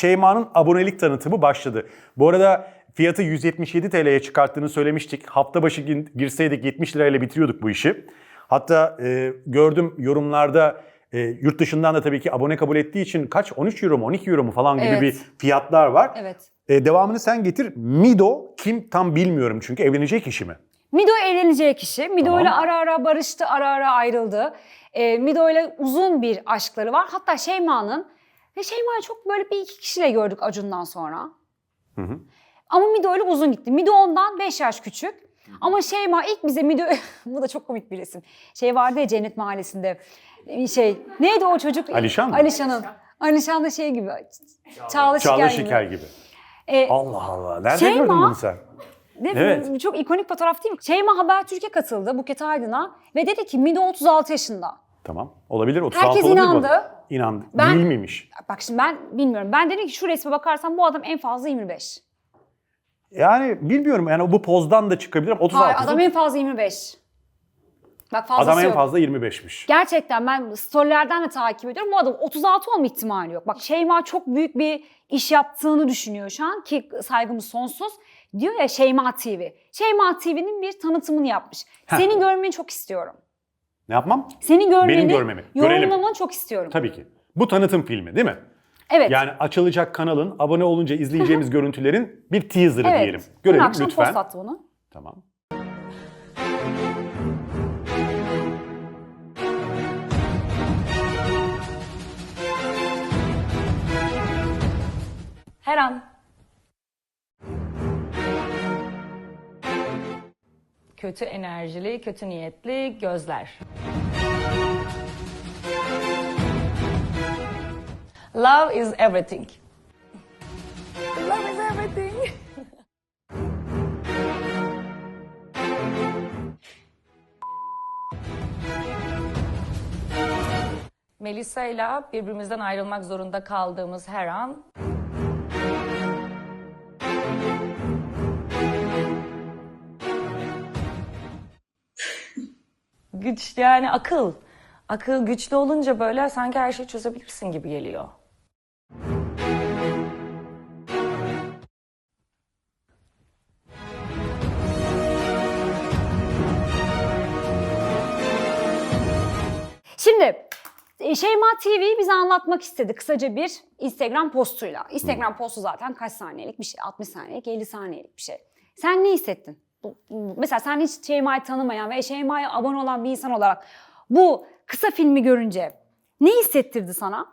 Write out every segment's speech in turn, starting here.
Şeyma'nın abonelik tanıtımı başladı. Bu arada fiyatı 177 TL'ye çıkarttığını söylemiştik. Hafta başı girseydik 70 lirayla bitiriyorduk bu işi. Hatta e, gördüm yorumlarda e, yurt dışından da tabii ki abone kabul ettiği için kaç 13 euro mu 12 euro mu falan gibi Evet. bir fiyatlar var. Evet. E, devamını sen getir. Mido kim tam bilmiyorum çünkü evlenecek kişi mi? Mido evleneceği kişi. Mido Tamam. ile ara ara barıştı, ara ara ayrıldı. Ee, Mido ile uzun bir aşkları var. Hatta Şeyma'nın ve Şeyma'yı çok böyle bir iki kişiyle gördük Acun'dan sonra. Hı hı. Ama Mido ile uzun gitti. Mido ondan 5 yaş küçük. Ama Şeyma ilk bize Mido... Bu da çok komik bir resim. Şey vardı ya Cennet Mahallesi'nde. Şey, neydi o çocuk? Alişan mı? Alişan'ın. Alişan da şey gibi. Çağla Çağla gibi. Şikel gibi. Ee, Allah Allah. Nerede Şeyma- gördün bunu sen? Değil? Evet. Çok ikonik fotoğraf değil mi? Şeyma Habertürk'e katıldı Buket Aydın'a ve dedi ki Mido 36 yaşında. Tamam. Olabilir. 36 Herkes olabilir inandı. İnandı. Ben- Değil miymiş? Bak şimdi ben bilmiyorum. Ben dedim ki şu resme bakarsan bu adam en fazla 25. Yani bilmiyorum. Yani bu pozdan da çıkabilir. 36. Hayır adam en fazla 25. Bak fazlası Adam en yok. fazla 25'miş. Gerçekten ben storylerden de takip ediyorum. Bu adam 36 olma ihtimali yok. Bak Şeyma çok büyük bir iş yaptığını düşünüyor şu an ki saygımız sonsuz. Diyor ya Şeyma TV. Şeyma TV'nin bir tanıtımını yapmış. Heh. Seni görmeni çok istiyorum. Ne yapmam? Seni görmeni, Benim görmemi. Görelim. yorumlamanı çok istiyorum. Tabii ki. Bu tanıtım filmi değil mi? Evet. Yani açılacak kanalın abone olunca izleyeceğimiz görüntülerin bir teaser'ı evet. diyelim. Dün Görelim akşam lütfen. post attı bunu. Tamam. Her an. Kötü enerjili, kötü niyetli gözler. Love is everything. Love is everything. Melisa ile birbirimizden ayrılmak zorunda kaldığımız her an güç yani akıl. Akıl güçlü olunca böyle sanki her şeyi çözebilirsin gibi geliyor. Şimdi e, Şeyma TV bize anlatmak istedi kısaca bir Instagram postuyla. Instagram postu zaten kaç saniyelik bir şey? 60 saniyelik, 50 saniyelik bir şey. Sen ne hissettin? Mesela sen hiç Şeyma'yı tanımayan ve Şeyma'ya abone olan bir insan olarak bu kısa filmi görünce ne hissettirdi sana?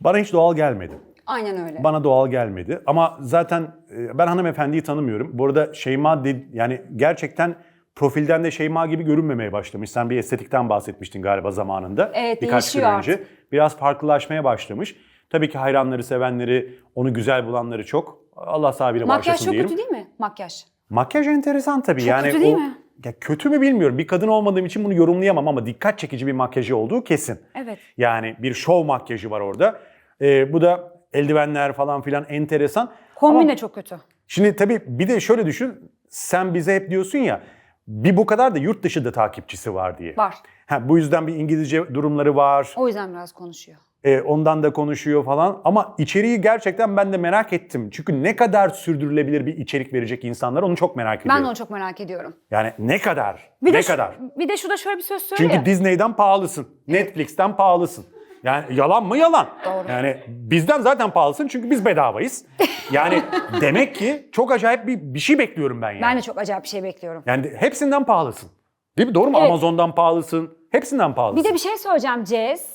Bana hiç doğal gelmedi. Aynen öyle. Bana doğal gelmedi. Ama zaten e, ben hanımefendiyi tanımıyorum. Bu arada Şeyma de- yani gerçekten profilden de Şeyma gibi görünmemeye başlamış. Sen bir estetikten bahsetmiştin galiba zamanında. Evet, Birkaç gün değişiyor önce. Biraz farklılaşmaya başlamış. Tabii ki hayranları, sevenleri, onu güzel bulanları çok. Allah sahibiyle Makyaj başlasın çok diyelim. kötü değil mi? Makyaj. Makyaj enteresan tabii. Çok yani kötü değil o, mi? Ya kötü mü bilmiyorum. Bir kadın olmadığım için bunu yorumlayamam ama dikkat çekici bir makyajı olduğu kesin. Evet. Yani bir şov makyajı var orada. Ee, bu da eldivenler falan filan enteresan. Kombin Ama çok kötü. Şimdi tabii bir de şöyle düşün. Sen bize hep diyorsun ya bir bu kadar da yurt dışı da takipçisi var diye. Var. Ha, bu yüzden bir İngilizce durumları var. O yüzden biraz konuşuyor. Ee, ondan da konuşuyor falan. Ama içeriği gerçekten ben de merak ettim. Çünkü ne kadar sürdürülebilir bir içerik verecek insanlar onu çok merak ediyorum. Ben de onu çok merak ediyorum. Yani ne kadar? Bir ne de şu- kadar? bir de şurada şöyle bir söz söylüyor. Çünkü Disney'den pahalısın. Netflix'ten pahalısın. Yani yalan mı yalan. Doğru. Yani bizden zaten pahalısın çünkü biz bedavayız. Yani demek ki çok acayip bir, bir şey bekliyorum ben yani. Ben de çok acayip bir şey bekliyorum. Yani hepsinden pahalısın. Değil mi? Doğru mu? Evet. Amazon'dan pahalısın. Hepsinden pahalısın. Bir de bir şey söyleyeceğim Cez.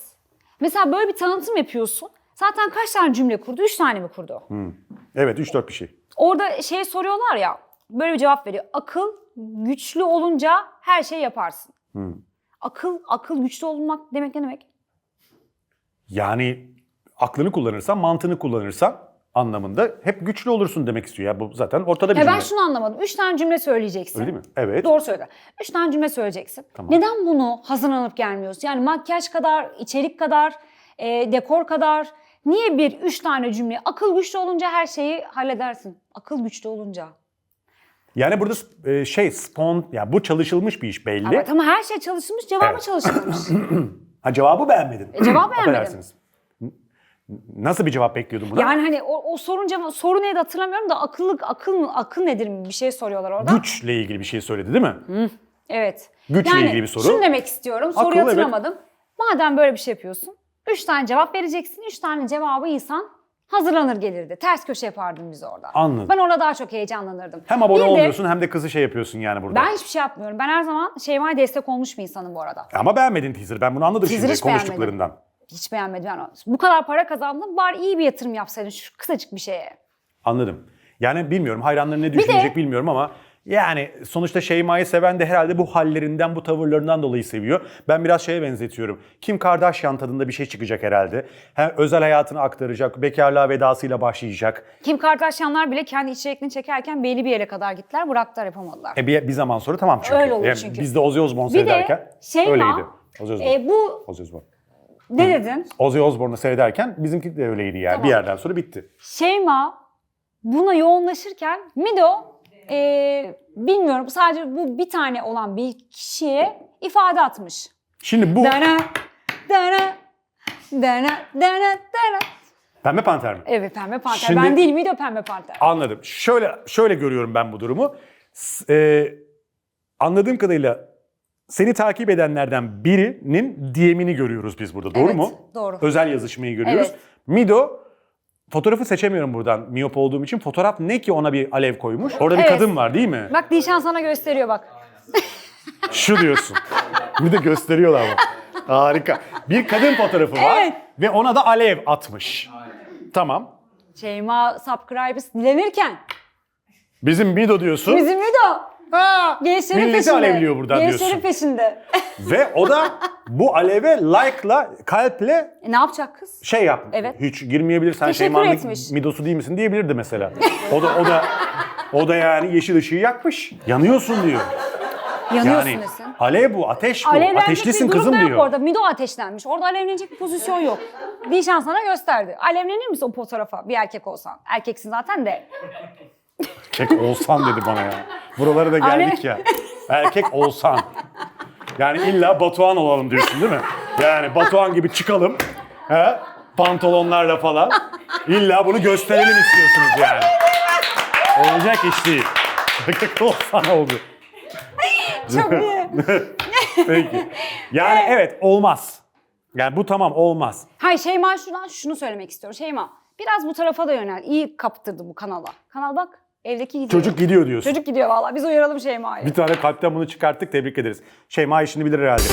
Mesela böyle bir tanıtım yapıyorsun. Zaten kaç tane cümle kurdu? Üç tane mi kurdu? Evet 3-4 bir şey. Orada şey soruyorlar ya. Böyle bir cevap veriyor. Akıl güçlü olunca her şey yaparsın. Akıl akıl güçlü olmak demek ne demek? Yani aklını kullanırsan, mantığını kullanırsan anlamında hep güçlü olursun demek istiyor. Ya bu zaten ortada bir ben cümle. şunu anlamadım. Üç tane cümle söyleyeceksin. Öyle değil mi? Evet. Doğru söyle. Üç tane cümle söyleyeceksin. Tamam. Neden bunu hazırlanıp gelmiyorsun? Yani makyaj kadar, içerik kadar, e, dekor kadar. Niye bir üç tane cümle? Akıl güçlü olunca her şeyi halledersin. Akıl güçlü olunca. Yani burada e, şey spon, ya bu çalışılmış bir iş belli. Evet ama her şey çalışılmış, cevabı Evet. çalışılmış. Ha cevabı beğenmedin. E, cevabı beğenmedim. Affedersiniz. Nasıl bir cevap bekliyordun buna? Yani hani o, o sorun cevap, soru neydi hatırlamıyorum da akıllık akıl mı akıl nedir mi bir şey soruyorlar orada. Güçle ilgili bir şey söyledi değil mi? Evet. Güçle yani, ilgili bir soru. Şunu demek istiyorum. Soruyu Akıl, evet. hatırlamadım. Madem böyle bir şey yapıyorsun. Üç tane cevap vereceksin. Üç tane cevabı insan hazırlanır gelirdi. Ters köşe yapardım biz orada. Anladım. Ben orada daha çok heyecanlanırdım. Hem abone Bir de olmuyorsun hem de kızı şey yapıyorsun yani burada. Ben hiçbir şey yapmıyorum. Ben her zaman Şeyma'ya destek olmuş bir insanım bu arada. Ama beğenmedin teaser. Ben bunu anladım Teaser şimdi konuştuklarından. Hiç beğenmedim. Yani bu kadar para kazandım. Bari iyi bir yatırım yapsaydın şu kısacık bir şeye. Anladım. Yani bilmiyorum hayranları ne düşünecek bilmiyorum ama yani sonuçta Şeyma'yı seven de herhalde bu hallerinden, bu tavırlarından dolayı seviyor. Ben biraz şeye benzetiyorum. Kim Kardashian tadında bir şey çıkacak herhalde. Hem özel hayatını aktaracak, bekarlığa vedasıyla başlayacak. Kim Kardashianlar bile kendi içeriklerini çekerken belli bir yere kadar gittiler. Bıraktılar yapamadılar. E bir, bir zaman sonra tamam çünkü. Öyle olur Yani çünkü. Biz de Ozzy Osbourne bir seyrederken de Şeyma öyleydi. Ozzy Osbourne. e, bu Ozzy Osbourne. Ne dedin? Ozzy Osbourne'u seyrederken bizimki de öyleydi yani. Tamam. Bir yerden sonra bitti. Şeyma buna yoğunlaşırken Mido e, bilmiyorum sadece bu bir tane olan bir kişiye ifade atmış. Şimdi bu Dana dana dana dana dana. Pembe Panter mi? Evet Pembe Panter. Şimdi- Ben değil Mido Pembe Panter. Anladım. Şöyle şöyle görüyorum ben bu durumu. S- e, anladığım kadarıyla seni takip edenlerden birinin DM'ini görüyoruz biz burada. Doğru Evet, mu? doğru. Özel yazışmayı görüyoruz. Evet. Mido fotoğrafı seçemiyorum buradan miyop olduğum için. Fotoğraf ne ki ona bir alev koymuş? Orada bir Evet. kadın var değil mi? Bak Dişan sana gösteriyor bak. Şu diyorsun. bir de gösteriyorlar ama. Harika. Bir kadın fotoğrafı var Evet. ve ona da alev atmış. Tamam. Şeyma subscribers dilenirken Bizim Mido diyorsun. bizim Mido Ha, gençlerin milleti peşinde. alevliyor buradan Gençlerin diyorsun. peşinde. Ve o da bu aleve like'la, kalple E, ne yapacak kız? şey yapmış. Evet. Hiç girmeyebilirsen Teşekkür Şeyma'nın etmiş. midosu değil misin diyebilirdi mesela. O da o da o da yani yeşil ışığı yakmış. Yanıyorsun diyor. Yanıyorsun Yani desin. alev bu, ateş bu. Alevlenecek Ateşlisin bir durum kızım da yok diyor. orada. Mido ateşlenmiş. Orada alevlenecek bir pozisyon yok. Dişan sana gösterdi. Alevlenir misin o fotoğrafa bir erkek olsan? Erkeksin zaten de. Erkek olsan dedi bana ya. Buralara da geldik ya. Erkek olsan. Yani illa Batuhan olalım diyorsun değil mi? Yani Batuhan gibi çıkalım. He? Pantolonlarla falan. İlla bunu gösterelim istiyorsunuz yani. Olacak iş değil. Erkek olsan oldu. Çok iyi. Peki. Yani evet olmaz. Yani bu tamam olmaz. Hayır Şeyma şuradan şunu söylemek istiyorum. Şeyma biraz bu tarafa da yönel. İyi kaptırdı bu kanala. Kanal bak evdeki gidiyor. Çocuk gidiyor diyorsun. Çocuk gidiyor valla. Biz uyaralım Şeyma'yı. Bir tane kalpten bunu çıkarttık tebrik ederiz. Şeyma işini bilir herhalde.